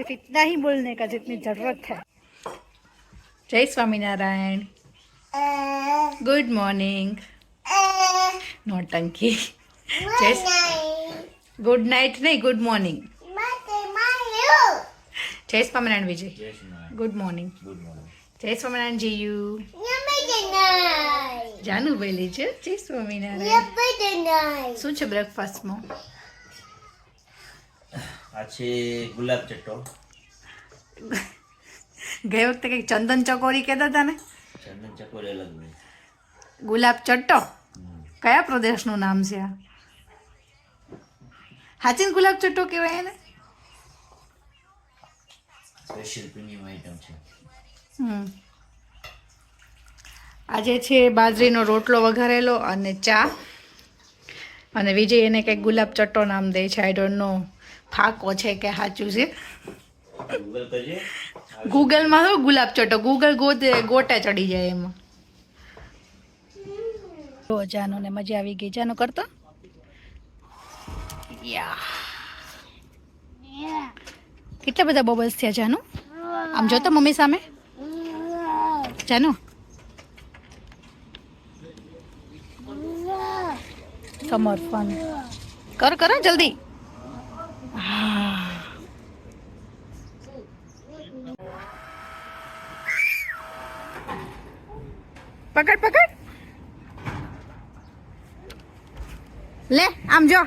सिर्फ इतना ही बोलने का जितनी जरूरत है जय स्वामीनारायण गुड मॉर्निंग नौटंकी जय ગુડ નાઇટ નહીં ગુડ મોર્નિંગ જય સ્વામિનારાયણ વિજય જય Shri Narayan. Good morning good morning જય સ્વામિનારાયણ જીયુ જાનુ બોલી છે જય સ્વામિનારાયણ શું છે બ્રેકફાસ્ટમાં આ છે ગુલાબ ચટ્ટો. ગઈ વખતે કંઈક ચંદન ચકોરી કહેતા હતા ને? ચંદન ચકોરી અલગ નહીં ગુલાબ ચટ્ટો? કયા પ્રદેશનું નામ છે આ? હાચીન ગુલાબ ચટ્ટો કહેવાય એને? સ્પેશિયલ પ્રીમિયમ આઈટમ છે. હમ. આજે છે બાજરીનો રોટલો વઘારેલો અને ચા. અને વિજય એને કંઈક ગુલાબ ચટ્ટો નામ દે છે આઈ ડોન્ટ નો ફાકો છે કે સાચું છે. ગૂગલમાં શું ગુલાબ ચોટો. ગૂગલ ગોતે ગોટે ચડી જાય એમાં. જાનો ને મજા આવી ગઈ. જાનો કરતો? યા. કેટલા બધા બબલ્સ થયા જાનુ? આમ જોતો મમ્મી સામે? જાનુ. સમર્પણ ફન કર કરો જલ્દી. પકડ પકડ લે આમ જો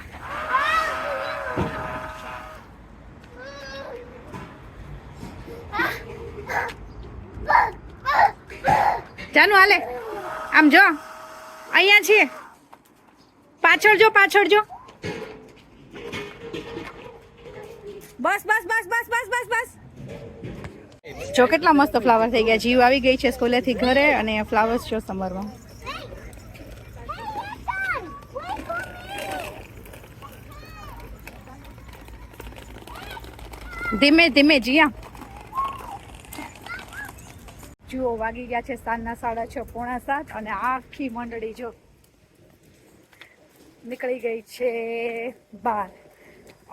જાનું હાલે આમ જો અહીંયા છીએ પાછળ જો પાછળ જો બસ બસ બસ બસ બસ બસ બસ. જો કેટલા મસ્ત ફ્લાવર થઈ ગયા. જીવ આવી ગઈ છે સ્કૂલેથી ઘરે અને ફ્લાવર્સ જો સમરમાં ધીમે ધીમે, જીયા. જુઓ, વાગી ગયા છે સાંજના સાડા છ, પોણા સાત અને આખી મંડળી જો નીકળી ગઈ છે બહાર.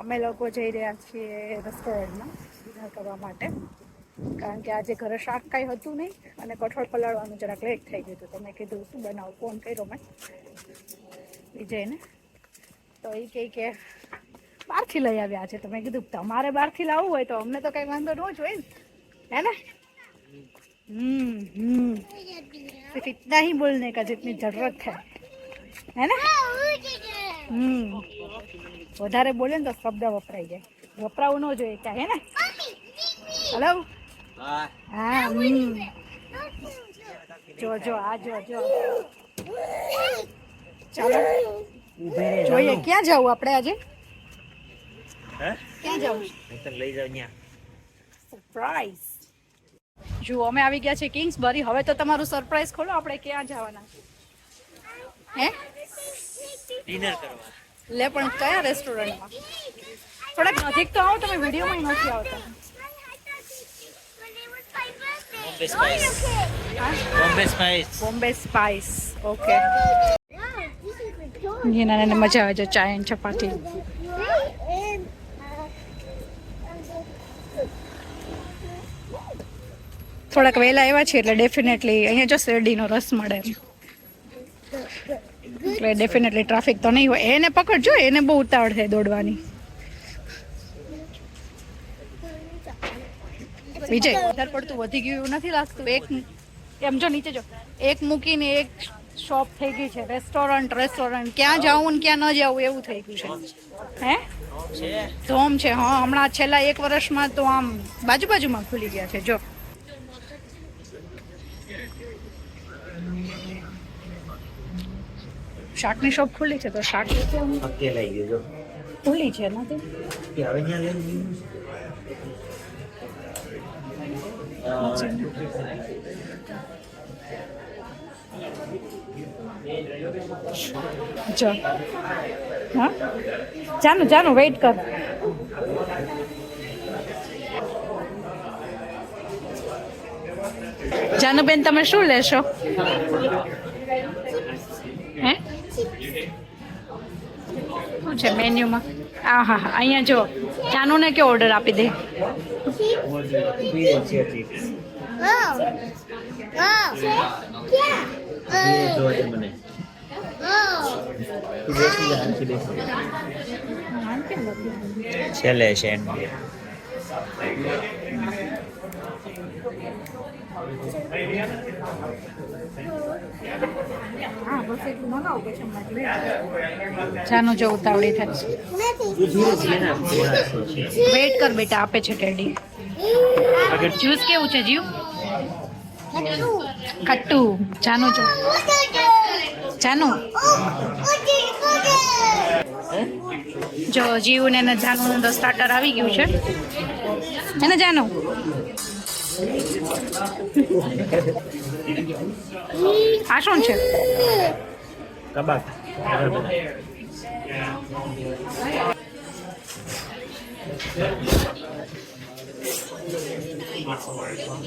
અમે લોકો જઈ રહ્યા છીએ રેસ્ટોરન્ટમાં ડિનર કરવા માટે. કારણ કે આજે ઘરે શાક કાંઈ હતું નહીં અને કઠોળ પલાળવાનું જરાક લેટ થઈ ગયું હતું. તો મેં કીધું શું બનાવું? ફોન કર્યો મેં વિજયને. તો એ કહે કે બહારથી લઈ આવ્યા છે. તો મેં કીધું તમારે બહારથી લાવવું હોય તો અમને તો કંઈ વાંધો ન જ હોય ને હે ને? હમ હમ. સિર્ફ ઇતના હી બોલને કા જીતની જરૂરત હે હે ને હમ. વધારે બોલે ને તો શબ્દ વપરાઈ જાય. વપરાવું ન જોઈએ ત્યાં હે ને? હલો હા જો જો આ જો જો. ચાલો. જોઈએ ક્યાં જવું આપણે આજે? ક્યાં જવું? લઈ જાવ સરપ્રાઈઝ જુઓ અમે આવી ગયા છે કિંગ્સબરી હવે તો તમારું સરપ્રાઈઝ ખોલો આપણે ક્યાં જવાના? હે? ડિનર કરવા. લે પણ કયા રેસ્ટોરન્ટમાં થોડાક નજીક તો આવો તમે વિડીયોમાં નથી આવતા. Bombay spice Bombay spice okay જીનાને મજા આવે છે ચાય અને ચપાતી થોડાક વહેલા આવ્યા છે એટલે ડેફિનેટલી અહીંયા જો શેરડીનો રસ મળે એટલે ડેફિનેટલી ટ્રાફિક તો નહીં હોય. એને પકડજો એને બહુ ઉતાવળ છે દોડવાની. વિજય. વધારે પડતું વધી ગયું એવું નથી લાગતું. એક એમ જો નીચે જો. એક મૂકીને એક શોપ થઈ ગઈ છે. રેસ્ટોરન્ટ રેસ્ટોરન્ટ ક્યાં જાવું ને ક્યાં ન જાવું એવું થઈ ગયું છે. હે? ધોમ છે. હા હમણાં છેલ્લા એક વર્ષમાં તો આમ બાજુ બાજુમાં ખુલી ગયા છે. જો. શાકની શોપ ખુલ્લી છે તો શાક પક્કે લઈ ગયો ખુલ્લી છે એમાંથી? કે હવે ત્યાં લઈ હા? જાનું જાનું વેઇટ કર. જાનુબેન તમે શું લેશો? શું છે મેન્યુમાં આ હા હા, અહીંયા જો ચાનુને કયો ઓર્ડર આપી દે. છેલ્લે છે ચાનું જો ઉતાવળી છે વેઇટ કર બેટા આપે છે ટેડી જ્યુસ કેવું છે જીવ? ખટ્ટું જાનું જો. જાનું જો જીવ ને જાનું સ્ટાર્ટર આવી ગયું છે. એને જાનું. આ શું છે? કબાબ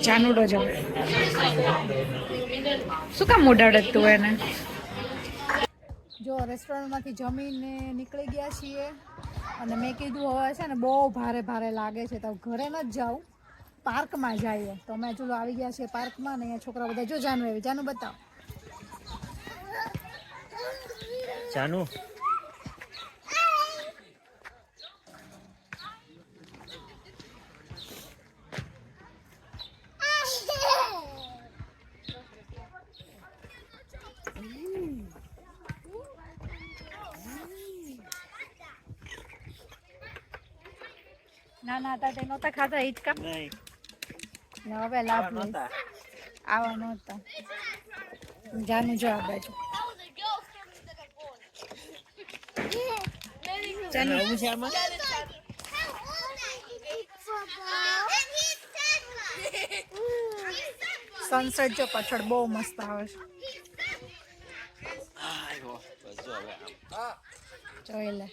જાનુડો જો શું કામ ઉડાડત તું એને? જો રેસ્ટોરન્ટમાંથી જમીને નીકળી ગયા છીએ અને મેં કીધું હવે છે ને બહુ ભારે ભારે લાગે છે તો ઘરે ન જ જાઉં. પાર્કમાં જઈએ તો અમે ચલો આવી ગયા છીએ પાર્કમાં ને અહીંયા છોકરા બધા જો જાનું આવી. જાનું બતાવો. ચાનુ ના ના તા તે નહોતા ખાતા હિચકા? નહીં. ને હવે લાભ લઈશ આવા નહોતા જાનું જો આ બાજુ ચાનુ આવું છે આમાં સનસેટ જો પાછળ બહુ મસ્ત આવે છે જોઈ લે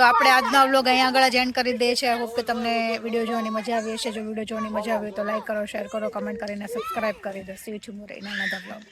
તો આપણે આજનો વ્લોગ અહીંયા આગળ જ એન્ડ કરી દઈએ છીએ. હોપ કે તમને વીડિયો જોવાની મજા આવી હશે. જો વીડિયો જોવાની મજા આવી તો લાઈક કરો શેર કરો કમેન્ટ કરીને સબસ્ક્રાઈબ કરી દો. સી છું મુરે નાના વ્લોગ